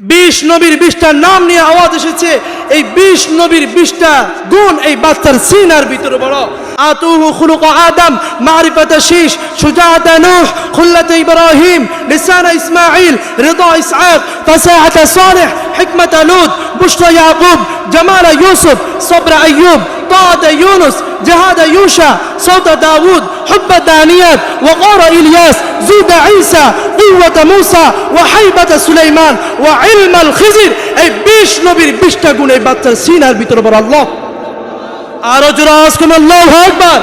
বিশ নবীর বিশটা নাম নিয়ে আওয়াজ এসেছে। এই বিশ নবীর বিশটা গুণ এই বাচ্চার সিনার ভিতরে বড়। আতুহু খুলুক আদম, মারিফাতে শীষ, সুজাতা নূহ, খুল্লাতে ইব্রাহিম, লিসানা ইসমাইল রিদা ইসহাক, ফাসাহাতা সালেহ, হিকমাতা লুত, বুশরা ইয়াকুব, জামালা ইউসুফ, সবরা আইয়ুব طاعة يونس جهاد يوشع صوت داود حب دانيات وغار إلياس زود عيسى قوة موسى وحيبة سليمان وعلم الخزر এই বিশ নবীর বিশটা গুণ এই বাচ্চার সিনার ভিতরে বড় আল্লাহ আরো জোরা আজকুম আল্লাহ একবার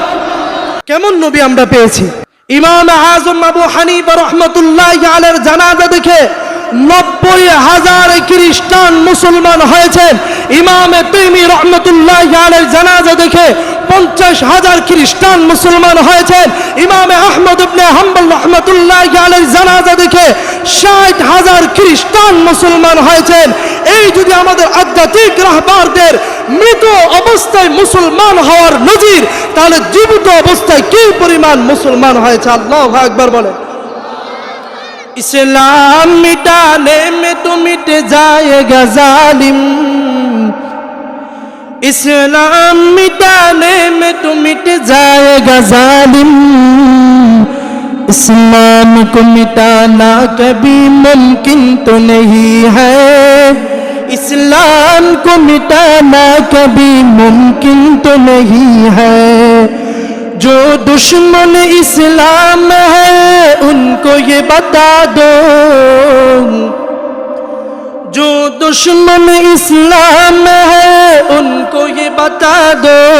কেমন নবী আমরা পেয়েছি ইমাম আজম আবু হানিফা রহমতুল্লাহ আলের জানাজা দেখে নব্বই হাজার খ্রিস্টান মুসলমান হয়েছেন। ইমামে তৈমি রহমতুল্লাহ আলের জানাজা দেখে পঞ্চাশ হাজার খ্রিস্টান মুসলমান হয়েছেন। ইমামে আহমদ ইবনে হাম্বল রহমতুল্লাহ আলের জানাজা দেখে ষাট হাজার খ্রিস্টান মুসলমান হয়েছেন। এই যদি আমাদের আধ্যাত্মিক রাহবারদের মৃত অবস্থায় মুসলমান হওয়ার নজির, তাহলে জীবিত অবস্থায় কি পরিমাণ মুসলমান হয়েছে? আল্লাহ একবার اسلام مٹانے میں تو مٹ جائے گا ظالم۔ اسلام مٹانے میں تو مٹ جائے گا ظالم۔ اسلام کو مٹانا کبھی ممکن تو نہیں ہے۔ اسلام کو مٹانا کبھی ممکن تو نہیں ہے۔ جو دشمن اسلام ہے، ان کو یہ بتا دو۔ جو دشمن اسلام ہے، ان کو یہ بتا دو۔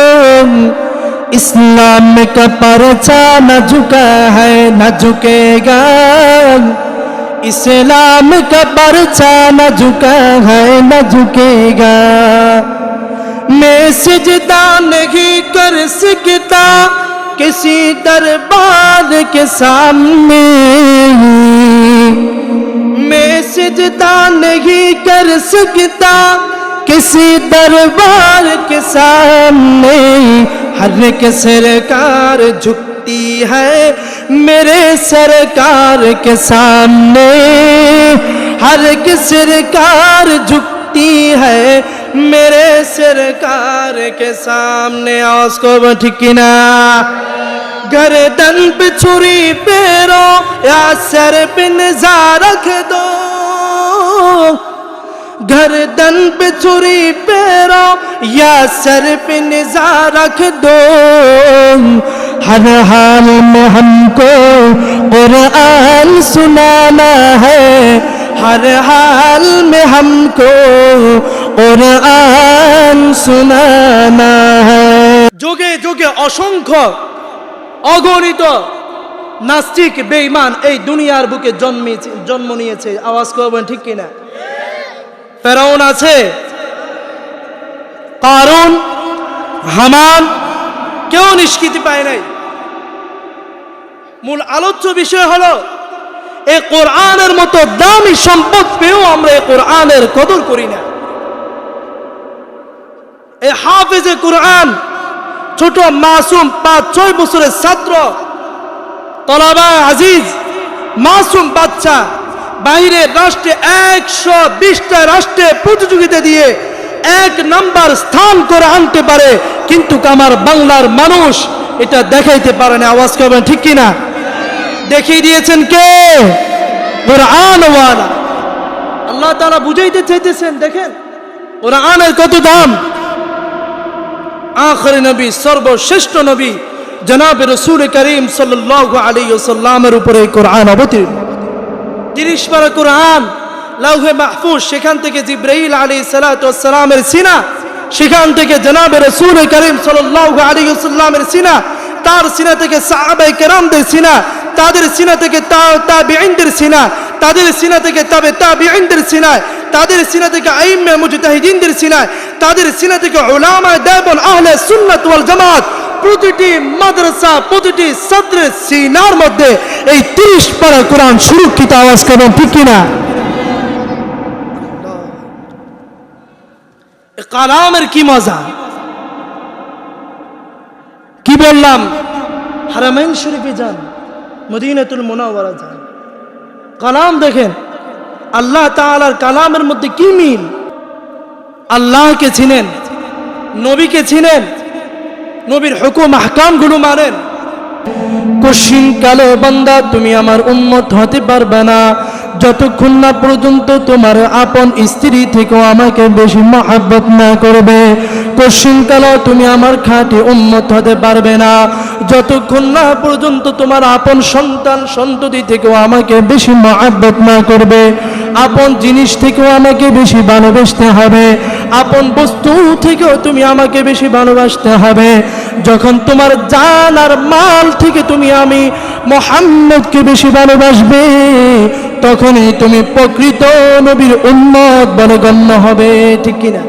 اسلام کا پرچا نہ جھکا ہے، نہ جھکے گا۔ اسلام کا پرچا نہ جھکا ہے، نہ جھکے گا۔ میں سجدہ نہیں کر سکتا کسی دربار کے سامنے میں سجدہ نہیں کر سکتا، کسی دربار کے سامنے ہر ایک سرکار جھکتی ہے۔ میرے سرکار کے سامنے ہر ایک سرکار جھکتی ہے۔ میرے سرکار کے سامنے آس کو بٹکنا गर्दन पे छुरी पेरो या सर पे निजा रख दो गर्दन पे छुरी पेरो या सर पे निजा रख दो हर हाल में हमको कुरान सुनाना है हर हाल में हमको कुरान सुनाना है যোগে যোগে অসংখ্য অগণিত নাস্তিক, বেঈমান এই দুনিয়ার বুকে জন্মেছে জন্ম নিয়েছে। আওয়াজ করবেন ঠিক কিনা? ফেরাউন আছে। কারণ হামান, কেউ নিষ্কৃতি পায় নাই। মূল আলোচ্য বিষয় হলো এই কোরআনের মতো দামি সম্পদ পেয়েও আমরা এই কোরআনের কদর করি না। এই হাফেজে কোরআন ছোট মাসুম পাঁচ ছয় বছরের ছাত্র। তলাবা আজিজ, মাসুম বাচ্চা বাইরের রাষ্ট্রে একশো বিশটা রাষ্ট্রে প্রতিযোগিতা দিয়ে এক নাম্বার স্থান করে আনতে পারে, কিন্তু আমার বাংলার মানুষ এটা দেখাইতে পারে না। আওয়াজ করবেন ঠিক কিনা? দেখিয়ে দিয়েছেন কে? আল্লাহ তারা বুঝাইতে চাইতেছেন, দেখেন, কোরআনের কত দাম? আখরি নবী, সর্বশ্রেষ্ঠ নবী জনাব রসুল করিম সাল্লাল্লাহু আলাইহি ওয়াসাল্লামের উপরে কোরআন অবতীর্ণ। তিরিশ পারা কোরআন, লাউহে মাহফুজ, সেখান থেকে জিব্রাইল আলী সালাতামের সিনা, সেখান থেকে জনাব রসুল করিম সাল্লাল্লাহু আলাইহি ওয়াসাল্লামের সিনা, তার সিনা থেকে সাহাবাই কেরামদের সিনা, তাদের সিনা থেকে তা তাবিঈনদের সিনা, তাদের সিনা থেকে তাবে তাবিঈনদের সিনায় তাদের সিনা থেকে আইম্মে মুজতাহিদিনদের সিনায়, তাদের সিনা থেকে উলামা দেবন আহলে সুন্নাত ওয়াল জামাত প্রতিটি মাদ্রাসা, প্রতিটি ছাত্রের সিনার মধ্যে এই তিরিশ পারা কোরআন সুরক্ষিত আওয়াজ করবেন ঠিক কিনা? কালামের কি মজা? কি বললাম? হারামাইন শরীফে যান, মদিনাতুল মুনাওয়ারা যান। কালাম দেখেন আল্লাহ তাআলার কালামের মধ্যে কি মিল? আল্লাহকে চিনেন, নবীকে চিনেন, নবীর হুকুম, আহকামগুলো মানেন। কশিন কালো বান্দা, তুমি আমার উন্মত হতে পারবে না। যতক্ষণ না পর্যন্ত তোমার আপন স্ত্রী থেকেও আমাকে বেশি মহাব্বত না করবে কশিন তুমি আমার খাঁটি উন্মত হতে পারবে না। যতক্ষণ না পর্যন্ত তোমার আপন সন্তান সন্ততি থেকেও আমাকে বেশি মহাব্বত না করবে, আপন জিনিস থেকেও আমাকে বেশি ভালোবাসতে হবে, আপন বস্তু থেকেও তুমি আমাকে বেশি ভালোবাসতে হবে। যখন তোমার জান আর মাল থেকে তুমি আমি মোহাম্মদকে বেশি ভালোবাসবে, তখনই তুমি প্রকৃত নবীর উন্মত বলে গণ্য হবে, ঠিক কিনা?